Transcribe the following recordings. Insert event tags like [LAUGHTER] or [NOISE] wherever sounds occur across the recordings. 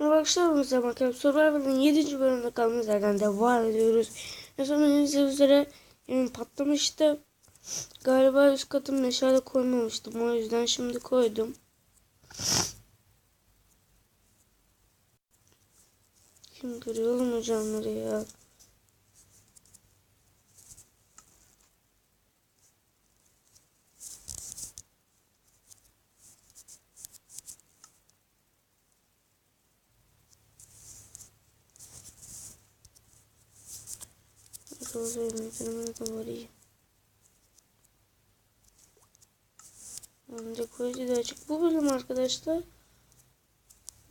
Arkadaşlar bize bakalım. Survival'ın 7. bölümünde kaldığımız yerden devam ediyoruz. En son bildiğiniz üzere evim patlamıştı. Galiba üst katım meşale koymamıştım. O yüzden şimdi koydum. Kim görüyor mu canları ya? Metremetre var Önce koyucu da açık. Bu bölüm arkadaşlar.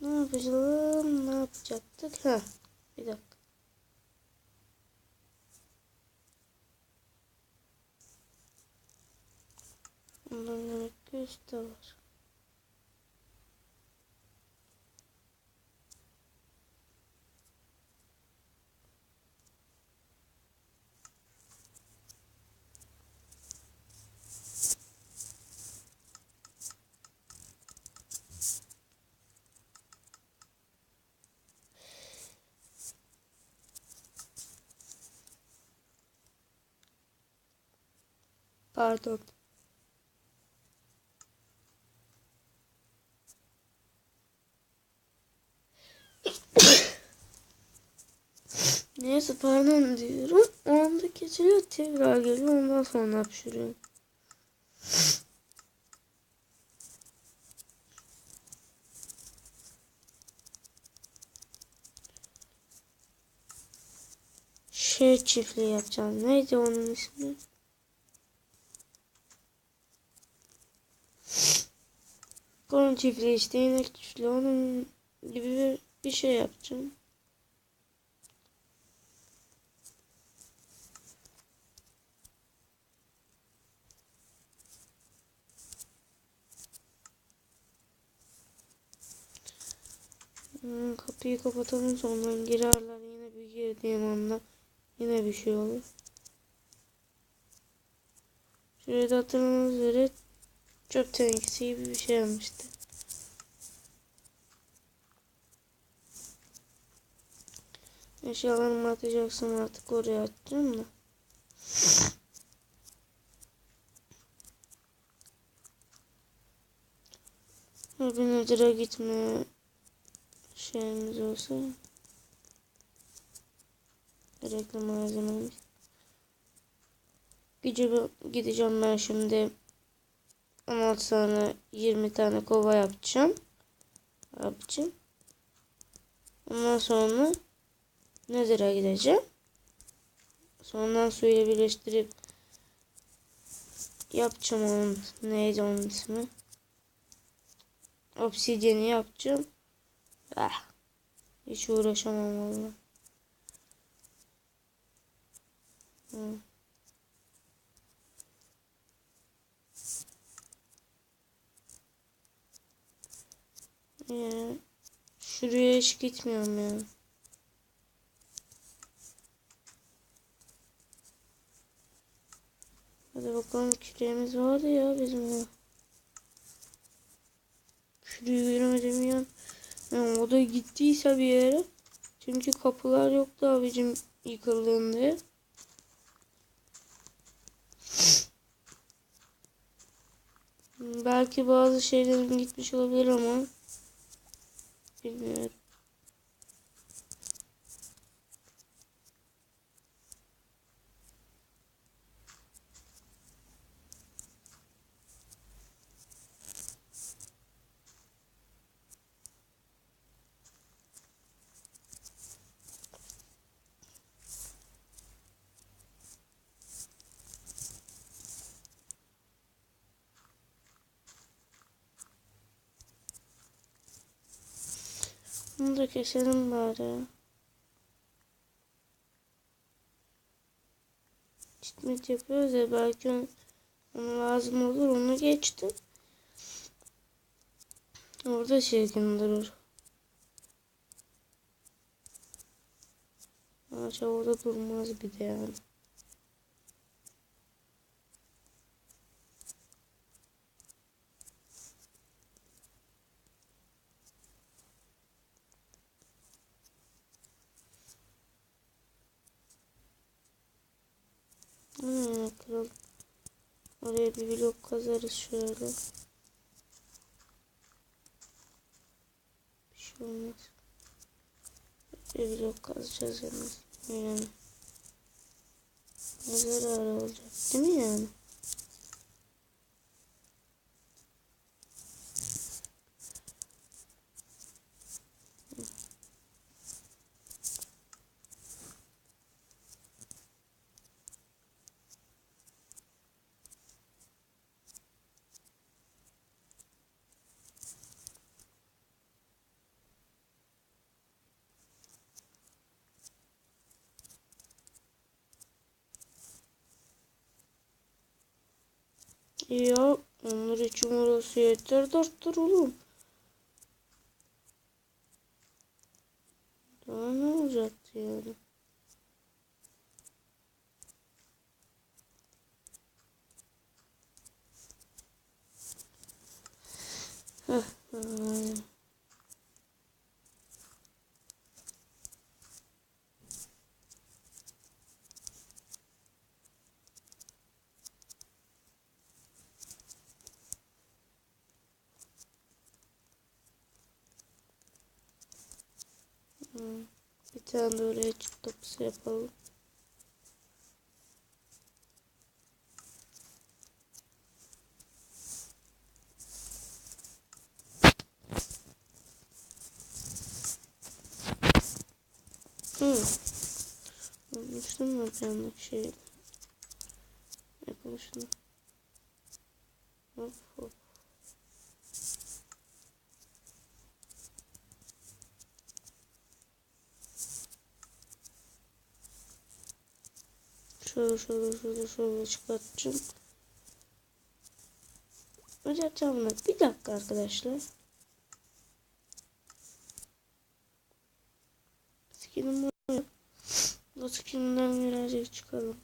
Ne yapacağım? Ne yapacaktık? Ha, bir dakika. Ondan demek ki üstte var. Pardon. [COUGHS] Neyse pardon diyorum. O anda geçiyor tekrar geliyor ondan sonra hapşırıyorum. Şey çiftliği yapacağım. Neydi onun ismi? Koyun çiftliği işte inek çiftliği onun gibi bir, bir şey yapacağım. Hmm, kapıyı kapatalım sonra girerler yine bir girdiğim anda yine bir şey olur. Şurada hatırladığınız üzere çöp tenekesi gibi bir şey almıştı. Eşyalarımı atacaksam artık oraya atacağım da. Bir Nedir'e gitme şeyimiz olsa gerekli malzememiz. Gideceğim ben şimdi 16 tane 20 tane kova yapacağım. Yapacağım. Ondan sonra Nezir'e gideceğim. Sonradan suyla birleştirip yapacağım onun neydi onun ismi? Obsidyeni yapacağım. Ah. Hiç uğraşamam valla. Hmm. Ya, şuraya hiç gitmiyorum ya. Hadi bakalım küreğimiz vardı ya bizim o. Küreği göremedim ya. Yani o da gittiyse bir yere. Çünkü kapılar yoktu abicim yıkıldığında. Belki bazı şeylerim gitmiş olabilir ama bilmiyorum. Bunu da keselim bari. Çitmet yapıyoruz ya belki on, ona lazım olur onu geçtim. Orada çirkin durur. Ağaç orada durmaz bir de yani. Kıralım. Oraya bir blok kazarız şöyle. Bir şey olmaz. Bir blok kazacağız yalnız. Yani. Ne zararı olacak değil mi yani? Ya onlar için orası yeter dertler oğlum. Daha ne olacaktı yani? Heh, Şu anda oraya çift topusu yapalım. Hmm. Anlaştım mı ben şey? Yapalım şunu. Hop hop. Şöyle şöyle şöyle şöyle çıkartacağım. Hocam bunu. Bir dakika arkadaşlar. Skinim var. Bu skinimden birazcık çıkalım.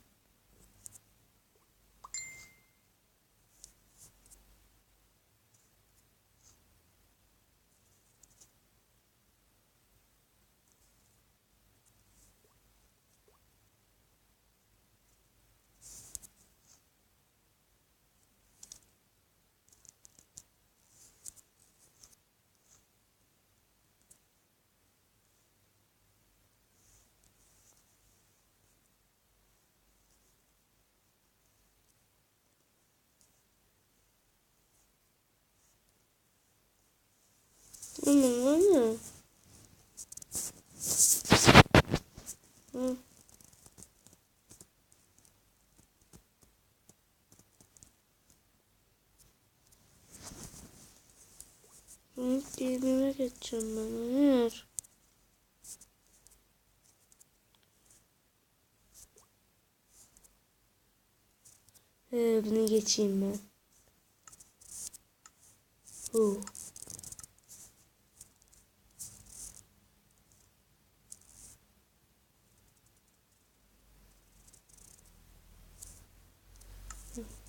Aman var ya. Hı. Diğerine geçeceğim ben. Hayır. Ee, bunu geçeyim ben. Huh.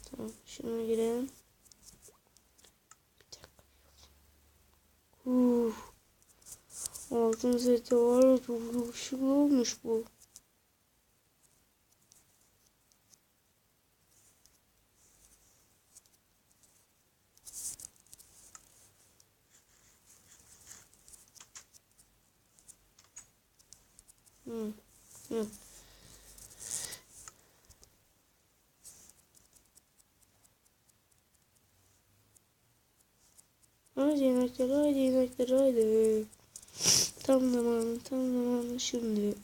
Tamam şunu girelim. Uf. Altın seti var ya çok yakışıklı olmuş bu. Hı. Hı. Haydi yemekler, haydi yemekler, haydi. Tam zamanı, tam zamanı şimdi.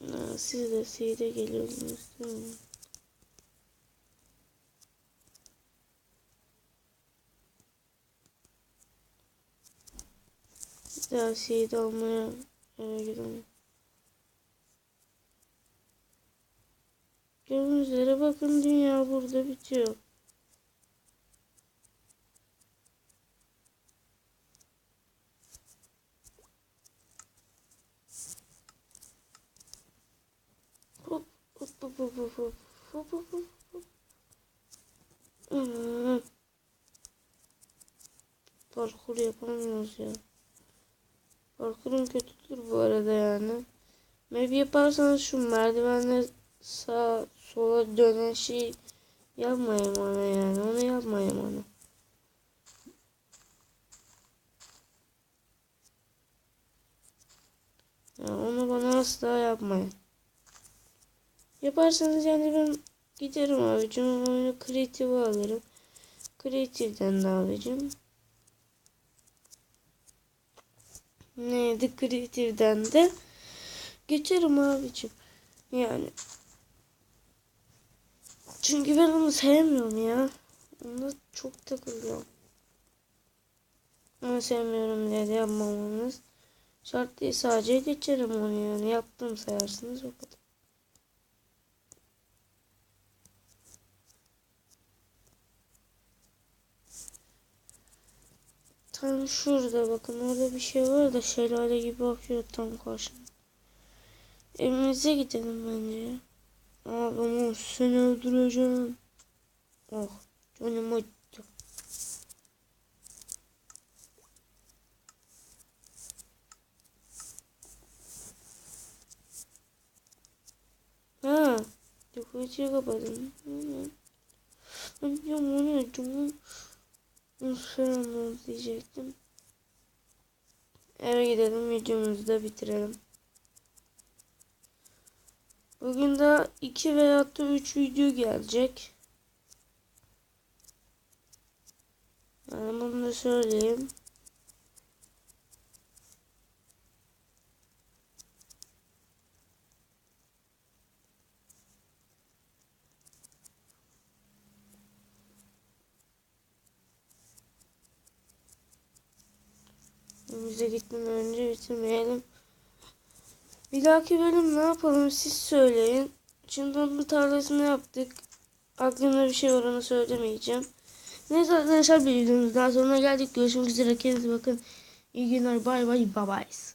Aa, siz de seyre geliyorsunuz değil mi? Bir daha seyre almaya gidelim. Üzere bakın dünya burada bitiyor. Hop hop hop hop hop hop hop hop hop hop. Aa. Parkur yapamıyoruz ya. Parkurun kötüdür bu arada yani. Map yaparsanız şu merdivenle sağ sola dönen şey yapmayın ona yani. Onu yapmayın ona. Yani onu bana asla yapmayın. Yaparsanız yani ben giderim abicim oyunu kreative alırım. Creative'den de abicim. Neydi Creative'den de geçerim abicim. Yani. Çünkü ben onu sevmiyorum ya. Onda çok takılıyorum. Onu sevmiyorum diye de yapmamanız şart değil. Sadece geçerim onu yani. Yaptım sayarsınız o kadar. Tam şurada bakın orada bir şey var da şelale gibi akıyor tam karşımda. Evimize gidelim bence ya. Ağlamam seni öldüreceğim. Oh canım acıdı. Ha, dikkatli kapadım. Hı. Ben diyorum o ne? Canım Selam diyecektim. Eve gidelim videomuzu da bitirelim. Bugün de 2 veya da 3 video gelecek. Yani bunu da söyleyeyim. Bize gitmeden önce bitirmeyelim. Bir dahaki bölüm ne yapalım siz söyleyin. Şimdi onun tarlasını yaptık. Aklımda bir şey var onu söylemeyeceğim. Neyse arkadaşlar bir videomuz daha sonuna geldik. Görüşmek üzere. Kendinize bakın. İyi günler. Bay bay. Bye bye.